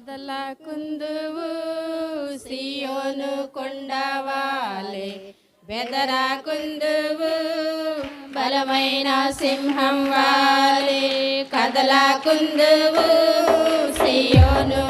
కదలకుందువు సియోను కొండవాలే. బెదరాకుందువు బలమైన సింహం వాలే. కదలకుందువు సియోను